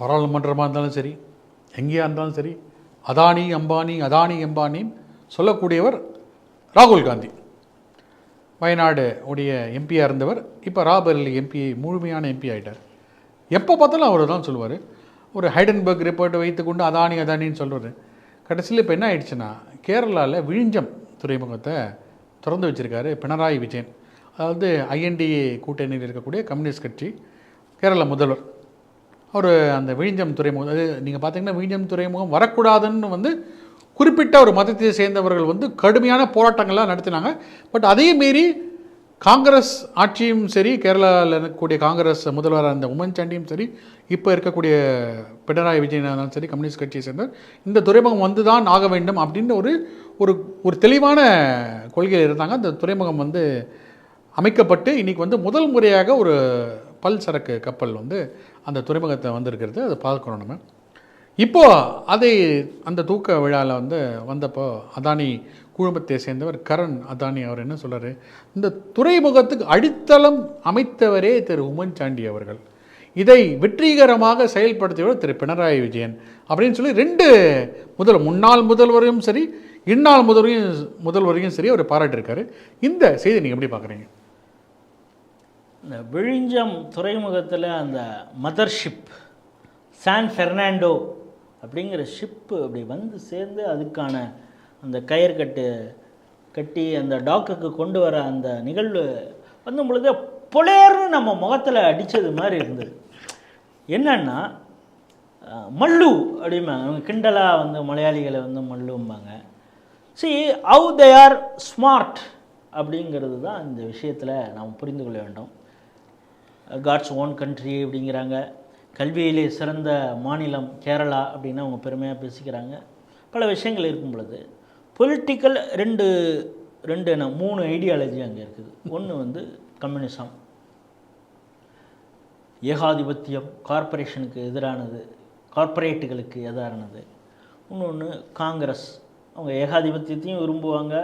பாராளுமன்றமாக இருந்தாலும் சரி எங்கேயா இருந்தாலும் சரி அதானி அம்பானி அதானி அம்பானின்னு சொல்லக்கூடியவர் ராகுல் காந்தி. வயநாடு உடைய எம்பியாக இருந்தவர். இப்போ ராபரலி எம்பி முழுமையான எம்பி ஆகிட்டார் எப்போ பார்த்தாலும் அவர் தான் சொல்லுவார். ஒரு ஹைடன்பர்க் ரிப்போர்ட்டை வைத்துக்கொண்டு அதானி அதானின்னு சொல்கிறாரு கடைசியில் இப்போ என்ன ஆயிடுச்சுன்னா கேரளாவில் விழிஞ்சம் துறைமுகத்தை திறந்து வச்சுருக்காரு பினராயி விஜயன். அதாவது ஐஎன்டிஏ கூட்டணியில் இருக்கக்கூடிய கம்யூனிஸ்ட் கட்சி கேரள முதல்வர். அவர் அந்த விழிஞ்சம் துறைமுகம் அது நீங்கள் பார்த்தீங்கன்னா விழிஞ்சம் துறைமுகம் வரக்கூடாதுன்னு வந்து குறிப்பிட்ட ஒரு மதத்தை சேர்ந்தவர்கள் வந்து கடுமையான போராட்டங்கள்லாம் நடத்தினாங்க. பட் அதே மீறி காங்கிரஸ் ஆட்சியும் சரி கேரளாவில் இருக்கக்கூடிய காங்கிரஸ் முதல்வராக இருந்த உமன் சாண்டியும் சரி இப்போ இருக்கக்கூடிய பினராயி விஜயன் இருந்தாலும் சரி கம்யூனிஸ்ட் கட்சியை சேர்ந்த இந்த துறைமுகம் வந்து தான் ஆக வேண்டும் அப்படின்னு ஒரு ஒரு ஒரு தெளிவான கொள்கையில் இருந்தாங்க. அந்த துறைமுகம் வந்து அமைக்கப்பட்டு இன்றைக்கி வந்து முதல் முறையாக ஒரு பல் சரக்கு கப்பல் வந்து அந்த துறைமுகத்தை வந்திருக்கிறது அதை பார்க்கணும் நம்ம. இப்போ அதை அந்த தூக்க விழாவில் வந்து வந்தப்போ அதானி குழுமத்தை சேர்ந்தவர் கரண் அதானி அவர் என்ன சொல்கிறார் இந்த துறைமுகத்துக்கு அடித்தளம் அமைத்தவரே திரு உமன் சாண்டி அவர்கள். இதை வெற்றிகரமாக செயல்படுத்தியவர் திரு பினராயி விஜயன் அப்படின்னு சொல்லி ரெண்டு முதல் முன்னாள் முதல்வரையும் சரி இந்நாள் முதல்வரையும் முதல்வரையும் சரி அவர் பாராட்டியிருக்காரு. இந்த செய்தி நீங்கள் எப்படி பார்க்குறீங்க? இந்த விழிஞ்சம் துறைமுகத்தில் அந்த மதர்ஷிப் சான் ஃபெர்னாண்டோ அப்படிங்கிற ஷிப்பு அப்படி வந்து சேர்ந்து அதுக்கான அந்த கயிறு கட்டு கட்டி அந்த டாக்குக்கு கொண்டு வர அந்த நிகழ்வு வந்து பொழுது புலேர்னு நம்ம முகத்தில் அடித்தது மாதிரி இருந்தது. என்னன்னா மல்லு அப்படிம்பாங்க. அவங்க கிண்டலாக வந்து மலையாளிகளை வந்து மல்லும்பாங்க. See how they are smart அப்படிங்கிறது தான் இந்த விஷயத்தில் நாம் புரிந்து கொள்ள வேண்டும். காட்ஸ் ஓன் கண்ட்ரி அப்படிங்கிறாங்க. கல்வியிலே சிறந்த மாநிலம் கேரளா அப்படின்னு அவங்க பெருமையாக பேசிக்கிறாங்க. பல விஷயங்கள் இருக்கும் பொழுது பொலிட்டிக்கல் ரெண்டு ரெண்டு என்ன மூணு ஐடியாலஜி அங்கே இருக்குது. ஒன்று வந்து கம்யூனிசம் ஏகாதிபத்தியம் கார்ப்பரேஷனுக்கு எதிரானது கார்ப்பரேட்டுகளுக்கு எதிரானது. இன்னொன்று காங்கிரஸ் அவங்க ஏகாதிபத்தியத்தையும் விரும்புவாங்க.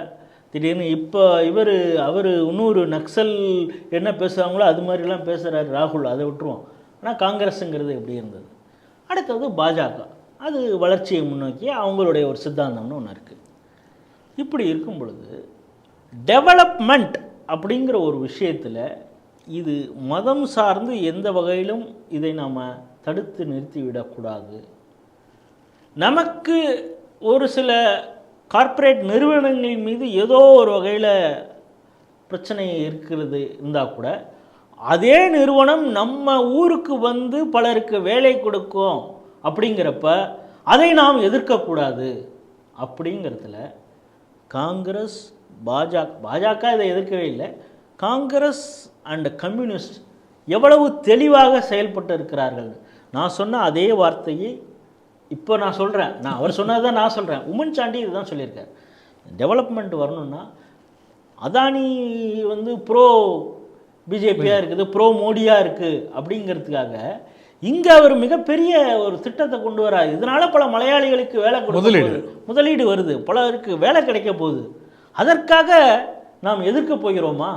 திடீர்னு இப்போ இவர் அவர் இன்னொரு நக்சல் என்ன பேசுகிறாங்களோ அது மாதிரிலாம் பேசுகிறாரு ராகுல் அதை விட்டுருவோம். ஆனால் காங்கிரஸுங்கிறது எப்படி இருந்தது? அடுத்தது பாஜக. அது வளர்ச்சியை முன்னோக்கி அவங்களுடைய ஒரு சித்தாந்தம்னு ஒன்று இருக்குது இப்படி இருக்கும் பொழுது டெவலப்மெண்ட் அப்படிங்கிற ஒரு விஷயத்தில் இது மதம் சார்ந்து எந்த வகையிலும் இதை நாம் தடுத்து நிறுத்திவிடக்கூடாது. நமக்கு ஒரு சில கார்ப்பரேட் நிறுவனங்களின் மீது ஏதோ ஒரு வகையில் பிரச்சனை இருக்கிறது இருந்தால் கூட அதே நிறுவனம் நம்ம ஊருக்கு வந்து பலருக்கு வேலை கொடுக்கும் அப்படிங்கிறப்ப அதை நாம் எதிர்க்கக்கூடாது அப்படிங்கிறதுல காங்கிரஸ் பாஜக பாஜக இதை எதிர்க்கவே இல்லை. காங்கிரஸ் அண்ட் கம்யூனிஸ்ட் எவ்வளவு தெளிவாக செயல்பட்டு இருக்கிறார்கள் நான் சொன்ன அதே வார்த்தையை இப்போ நான் சொல்கிறேன் நான் அவர் சொன்னதை தான் நான் சொல்கிறேன் உமன் சாண்டி இதுதான் சொல்லியிருக்கார். டெவலப்மெண்ட் வரணும்னா அதானி வந்து ப்ரோ பிஜேபியாக இருக்குது ப்ரோ மோடியாக இருக்குது அப்படிங்கிறதுக்காக இங்கே அவர் மிகப்பெரிய ஒரு திட்டத்தை கொண்டு வரார். இதனால பல மலையாளிகளுக்கு வேலை முதலீடு. முதலீடு வருது. பலருக்கு வேலை கிடைக்க போகுது. அதற்காக நாம் எதிர்க்க போகிறோமா?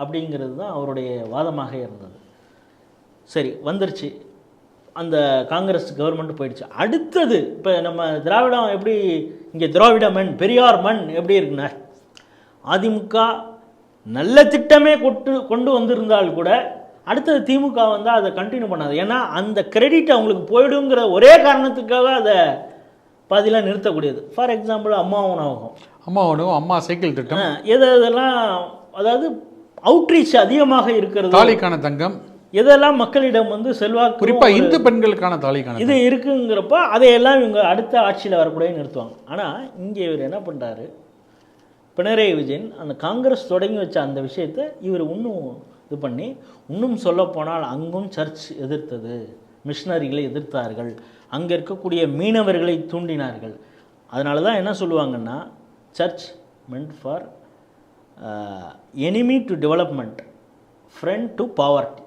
அப்படிங்கிறது தான் அவருடைய வாதமாக இருந்தது. சரி வந்துருச்சு. அந்த காங்கிரஸ் கவர்மெண்ட் போயிடுச்சு. அடுத்தது இப்போ நம்ம திராவிடம் எப்படி இங்கே திராவிட மண் பெரியார் மண் எப்படி இருக்குண்ணா அதிமுக நல்ல திட்டமே கொண்டு கொண்டு வந்திருந்தால் கூட அடுத்தது திமுக வந்து அதை கண்டினியூ பண்ணாது. ஏன்னா அந்த கிரெடிட் அவங்களுக்கு போயிடுங்கிற ஒரே காரணத்துக்காக அதை பாதியில் நிறுத்தக்கூடியது. ஃபார் எக்ஸாம்பிள் அம்மா உணவகம் அம்மா ஒன்று அம்மா சைக்கிள் திட்டம். எது இதெல்லாம் அதாவது அவுட்ரீச் அதிகமாக இருக்கிறது தாலிக்கான தங்கம் எதெல்லாம் மக்களிடம் வந்து செல்வாக்கு குறிப்பா இந்து பெண்களுக்கான தாலிக்கான இது இருக்குங்கிறப்ப அதையெல்லாம் இவங்க அடுத்த ஆட்சியில் வரக்கூடிய நிறுத்துவாங்க. ஆனால் இங்கே இவர் என்ன பண்ணுறாரு பினராயி விஜயன் அந்த காங்கிரஸ் தொடங்கி வச்ச அந்த விஷயத்தை இவர் இன்னும் இது பண்ணி இன்னும் சொல்லப்போனால் அங்கும் சர்ச் எதிர்த்தது. மிஷினரிகளை எதிர்த்தார்கள். அங்கே இருக்கக்கூடிய மீனவர்களை தூண்டினார்கள். அதனால தான் என்ன சொல்லுவாங்கன்னா church meant for enemy to development friend to poverty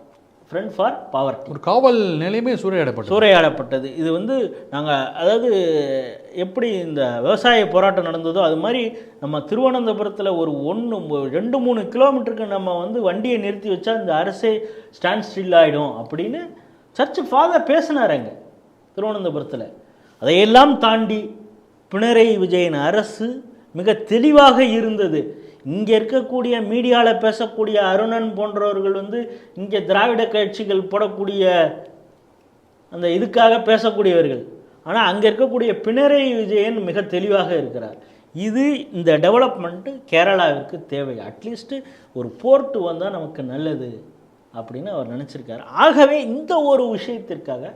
friend for poverty ஒரு காவல் நிலையமே சூறையாடப்பட்டது. சூறையாடப்பட்டது. இது வந்து நாங்கள் அதாவது எப்படி இந்த விவசாய போராட்டம் நடந்ததோ அது மாதிரி நம்ம திருவனந்தபுரத்தில் ஒரு ஒன்று ரெண்டு மூணு கிலோமீட்டருக்கு நம்ம வந்து வண்டியை நிறுத்தி வச்சா இந்த அரசே ஸ்டாண்ட் ஸ்டில் ஆகிடும் அப்படின்னு சர்ச் ஃபாதர் பேசினார் அங்கே திருவனந்தபுரத்தில். அதையெல்லாம் தாண்டி பினராயி விஜயன் அரசு மிக தெளிவாக இருந்தது. இங்கே இருக்கக்கூடிய மீடியாவில் பேசக்கூடிய அருணன் போன்றவர்கள் வந்து இங்கே திராவிட கட்சிகள் போடக்கூடிய அந்த இதுக்காக பேசக்கூடியவர்கள். ஆனால் அங்கே இருக்கக்கூடிய பினராயி விஜயன் மிக தெளிவாக இருக்கிறார். இது இந்த டெவலப்மெண்ட்டு கேரளாவிற்கு தேவை. அட்லீஸ்ட்டு ஒரு போர்ட்டு வந்தால் நமக்கு நல்லது அப்படின்னு அவர் நினச்சிருக்காரு. ஆகவே இந்த ஒரு விஷயத்திற்காக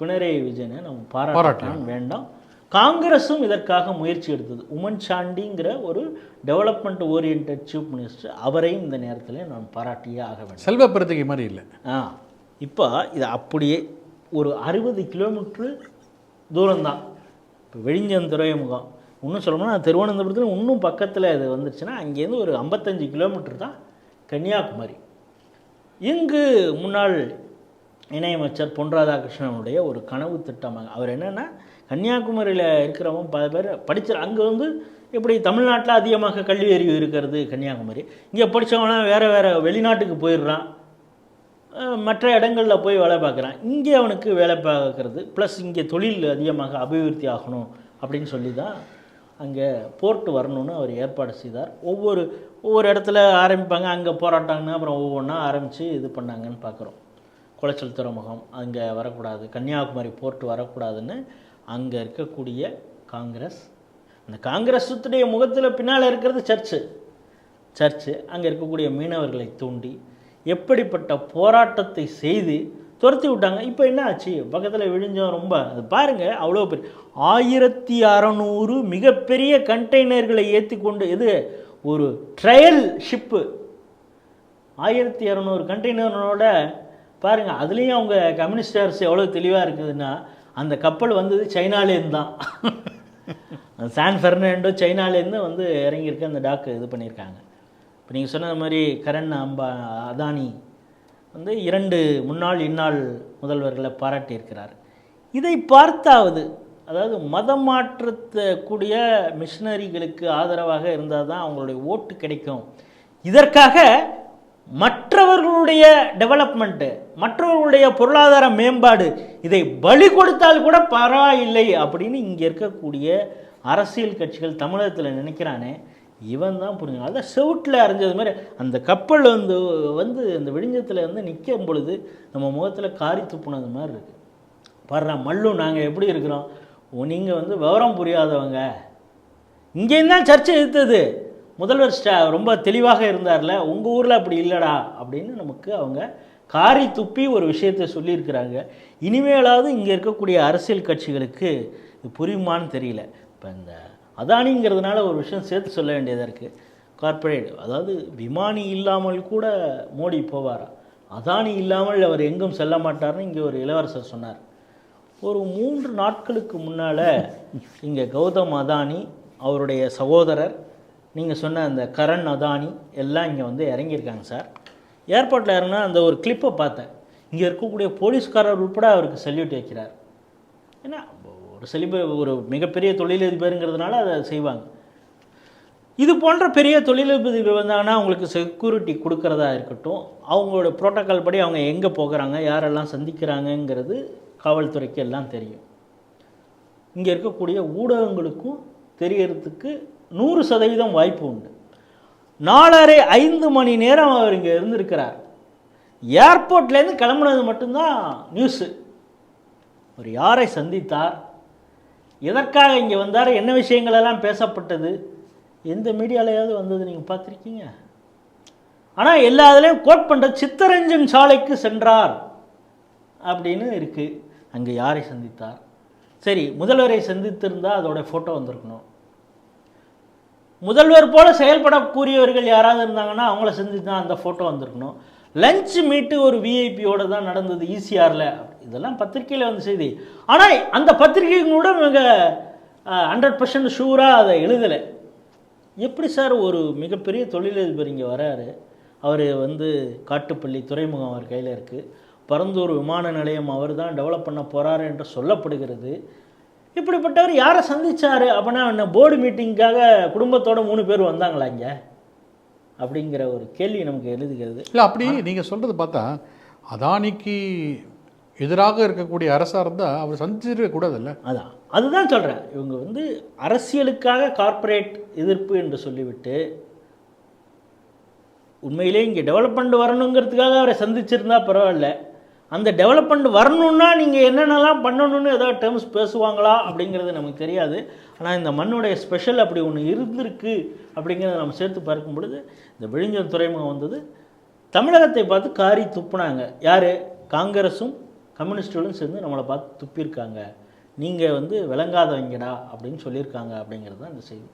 பினராயி விஜயனை நம்ம பாராட்டலாம். வேண்டாம். காங்கிரஸும் இதற்காக முயற்சி எடுத்தது. உமன் சாண்டிங்கிற ஒரு டெவலப்மெண்ட் ஓரியன்ட் சீஃப் மினிஸ்டர் அவரையும் இந்த நேரத்தில் நான் பாராட்டியே ஆக வேண்டும். செல்வ பிறந்தகை மாதிரி இல்லை. ஆ இப்போ இது அப்படியே ஒரு அறுபது கிலோமீட்ரு தூரம்தான். இப்போ வெழிஞ்சன் துறைமுகம். இன்னும் சொல்லணும்னா திருவனந்தபுரத்தில் இன்னும் பக்கத்தில் இது வந்துருச்சுன்னா அங்கேருந்து ஒரு ஐம்பத்தஞ்சு கிலோமீட்டர் தான் கன்னியாகுமரி. இங்கு முன்னாள் இணையமைச்சர் பொன் ராதாகிருஷ்ணனுடைய ஒரு கனவு திட்டமாக அவர் என்னென்னா கன்னியாகுமரியில் இருக்கிறவங்க பல பேர் படித்த அங்கே வந்து இப்படி தமிழ்நாட்டில் அதிகமாக கல்வி அறிவு இருக்கிறது கன்னியாகுமரி. இங்கே படித்தவங்களாம் வேறு வேறு வெளிநாட்டுக்கு போயிடுறான். மற்ற இடங்களில் போய் வேலை பார்க்குறான். இங்கே அவனுக்கு வேலை பார்க்கறது ப்ளஸ் இங்கே தொழில் அதிகமாக அபிவிருத்தி ஆகணும் அப்படின்னு சொல்லி தான் அங்கே போர்ட் வரணும்னு அவர் ஏற்பாடு செய்தார். ஒவ்வொரு ஒவ்வொரு இடத்துல ஆரம்பிப்பாங்க. அங்கே போராட்டாங்கன்னா அப்புறம் ஒவ்வொன்றா ஆரம்பித்து இது பண்ணாங்கன்னு பார்க்குறோம். குளச்சல் துறைமுகம் அங்கே வரக்கூடாது. கன்னியாகுமரி போர்ட் வரக்கூடாதுன்னு அங்கே இருக்கக்கூடிய காங்கிரஸ். அந்த காங்கிரஸுடைய முகத்தில் பின்னால் இருக்கிறது சர்ச்சு சர்ச்சு அங்கே இருக்கக்கூடிய மீனவர்களை தூண்டி எப்படிப்பட்ட போராட்டத்தை செய்து துரத்தி விட்டாங்க. இப்போ என்ன ஆச்சு? பக்கத்தில் விழிஞ்சோம் ரொம்ப. அது பாருங்கள் அவ்வளோ பெரிய ஆயிரத்தி அறநூறு மிகப்பெரிய கண்டெய்னர்களை ஏற்றி கொண்டு இது ஒரு ட்ரையல் ஷிப்பு. ஆயிரத்தி இரநூறு கண்டெய்னரோட பாருங்கள் அதுலேயும் அவங்க கம்யூனிஸ்டர்ஸ் அரசு எவ்வளோ தெளிவாக இருக்குதுன்னா அந்த கப்பல் வந்தது சைனாலேருந்து தான். சான் ஃபெர்னாண்டோ சைனாலேருந்து வந்து இறங்கியிருக்க அந்த டாக்கு இது பண்ணியிருக்காங்க. இப்போ நீங்கள் சொன்ன மாதிரி கரண் அம்பா அதானி வந்து இரண்டு முன்னாள் இந்நாள் முதல்வர்களை பாராட்டியிருக்கிறார். இதை பார்த்தாவது அதாவது மதம் மாற்றக்கூடிய மிஷினரிகளுக்கு ஆதரவாக இருந்தால் தான் அவங்களுடைய ஓட்டு கிடைக்கும். இதற்காக மற்றவர்களுடைய டெவலப்மெண்ட்டு மற்றவர்களுடைய பொருளாதார மேம்பாடு இதை பலி கொடுத்தால் கூட பரவாயில்லை அப்படின்னு இங்கே இருக்கக்கூடிய அரசியல் கட்சிகள் தமிழகத்தில் நினைக்கிறானே இவன் தான் புரிஞ்சுக்கணும். அதான் செவுட்டில் அரைஞ்சது மாதிரி அந்த கப்பல் வந்து வந்து அந்த விழிஞ்சத்தில் வந்து நிற்கும் பொழுது நம்ம முகத்தில் காரி துப்புனது மாதிரி இருக்குது பாடுறா மல்லு நாங்கள் எப்படி இருக்கிறோம்? நீங்கள் வந்து விவரம் புரியாதவங்க. இங்கேயும் தான் சர்ச்சை எடுத்தது முதல்வர் ஸ்டா ரொம்ப தெளிவாக இருந்தார்ல உங்கள் ஊரில் அப்படி இல்லைடா அப்படின்னு நமக்கு அவங்க காரி துப்பி ஒரு விஷயத்தை சொல்லியிருக்கிறாங்க. இனிமேலாவது இங்கே இருக்கக்கூடிய அரசியல் கட்சிகளுக்கு இது புரியுமான்னு தெரியல. இப்போ இந்த அதானிங்கிறதுனால ஒரு விஷயம் சேர்த்து சொல்ல வேண்டியதாக இருக்குது கார்ப்பரேட் அதாவது விமானி இல்லாமல் கூட மோடி போவாரா? அதானி இல்லாமல் அவர் எங்கும் செல்ல மாட்டார்னு இங்கே ஒரு இளவரசர் சொன்னார். ஒரு மூன்று நாட்களுக்கு முன்னால் இங்கே கௌதம் அதானி அவருடைய சகோதரர் நீங்கள் சொன்ன அந்த கரண் அதானி எல்லாம் இங்கே வந்து இறங்கியிருக்காங்க சார். ஏர்போர்ட்டில் இறங்கினா அந்த ஒரு கிளிப்பை பார்த்தேன். இங்கே இருக்கக்கூடிய போலீஸ்காரர் உட்பட அவருக்கு சல்யூட் வைக்கிறார். ஏன்னா ஒரு செலிப ஒரு மிகப்பெரிய தொழிலதிபருங்கிறதுனால அதை செய்வாங்க. இது போன்ற பெரிய தொழிலதிபர்கள் வந்தாங்கன்னா அவங்களுக்கு செக்யூரிட்டி கொடுக்கறதா இருக்கட்டும் அவங்களோட ப்ரோட்டோக்கால் படி அவங்க எங்கே போகிறாங்க யாரெல்லாம் சந்திக்கிறாங்கங்கிறது காவல்துறைக்கு எல்லாம் தெரியும். இங்கே இருக்கக்கூடிய ஊடகங்களுக்கும் தெரியறதுக்கு நூறு சதவீதம் வாய்ப்பு உண்டு. நாலரை ஐந்து மணி நேரம் அவர் இங்கே இருந்திருக்கிறார். ஏர்போர்ட்லேருந்து கிளம்புனது மட்டும்தான் நியூஸு அவர் யாரை சந்தித்தார்? எதற்காக இங்கே வந்தார்? என்ன விஷயங்களெல்லாம் பேசப்பட்டது? எந்த மீடியாலையாவது வந்தது நீங்கள் பார்த்துருக்கீங்க? ஆனால் எல்லா இதுலேயும் கோட் பண்ணுற சித்தரஞ்சன் சாலைக்கு சென்றார் அப்படின்னு இருக்குது அங்கே யாரை சந்தித்தார்? சரி முதல்வரை சந்தித்திருந்தால் அதோடய ஃபோட்டோ வந்திருக்கணும். முதல்வர் போல செயல்படக்கூடியவர்கள் யாராவது இருந்தாங்கன்னா அவங்கள சந்தித்து அந்த ஃபோட்டோ வந்திருக்கணும். லஞ்ச் மீட்டு ஒரு விஐபியோட தான் நடந்தது ஈசிஆரில் இதெல்லாம் பத்திரிக்கையில் வந்து செய்தி. ஆனால் அந்த பத்திரிகை கூட மிக ஹண்ட்ரட் பர்சன்ட் ஷூராக அதை எழுதலை. எப்படி சார் ஒரு மிகப்பெரிய தொழிலதிபர் இங்கே வராரு? அவர் வந்து காட்டுப்பள்ளி துறைமுகம் அவர் கையில் இருக்குது பரந்தூர் விமான நிலையம் அவர் தான் டெவலப் பண்ண போகிறாரு என்று சொல்லப்படுகிறது. இப்படிப்பட்டவர் யாரை சந்திச்சாரு அப்படின்னா என்ன போர்டு மீட்டிங்காக குடும்பத்தோட மூணு பேர் வந்தாங்களா இங்கே? அப்படிங்கிற ஒரு கேள்வி நமக்கு எழுதுகிறது. இல்லை அப்படி நீங்கள் சொல்கிறது பார்த்தா அதானிக்கு எதிராக இருக்கக்கூடிய அரசாக இருந்தால் அவர் சந்திச்சிருக்க கூடாதுல்ல? அதான். அதுதான் சொல்கிறேன் இவங்க வந்து அரசியலுக்காக கார்ப்பரேட் எதிர்ப்பு என்று சொல்லிவிட்டு உண்மையிலே இங்கே டெவலப்மெண்ட் வரணுங்கிறதுக்காக அவரை சந்திச்சிருந்தா பரவாயில்ல. அந்த டெவலப்மெண்ட் வரணும்னா நீங்கள் என்னென்னலாம் பண்ணணும்னு ஏதாவது டேர்ம்ஸ் பேசுவாங்களா அப்படிங்கிறது நமக்கு தெரியாது. ஆனால் இந்த மண்ணுடைய ஸ்பெஷல் அப்படி ஒன்று இருந்திருக்கு அப்படிங்கிறத நம்ம சேர்த்து பார்க்கும் பொழுது இந்த விழிஞ்சம் துறைமுகம் வந்தது. தமிழகத்தை பார்த்து காரி துப்புனாங்க. யார்? காங்கிரஸும் கம்யூனிஸ்டுகளும் சேர்ந்து நம்மளை பார்த்து துப்பியிருக்காங்க. நீங்கள் வந்து விளங்காதவங்கடா அப்படின்னு சொல்லியிருக்காங்க அப்படிங்கிறது தான் இந்த செய்தி.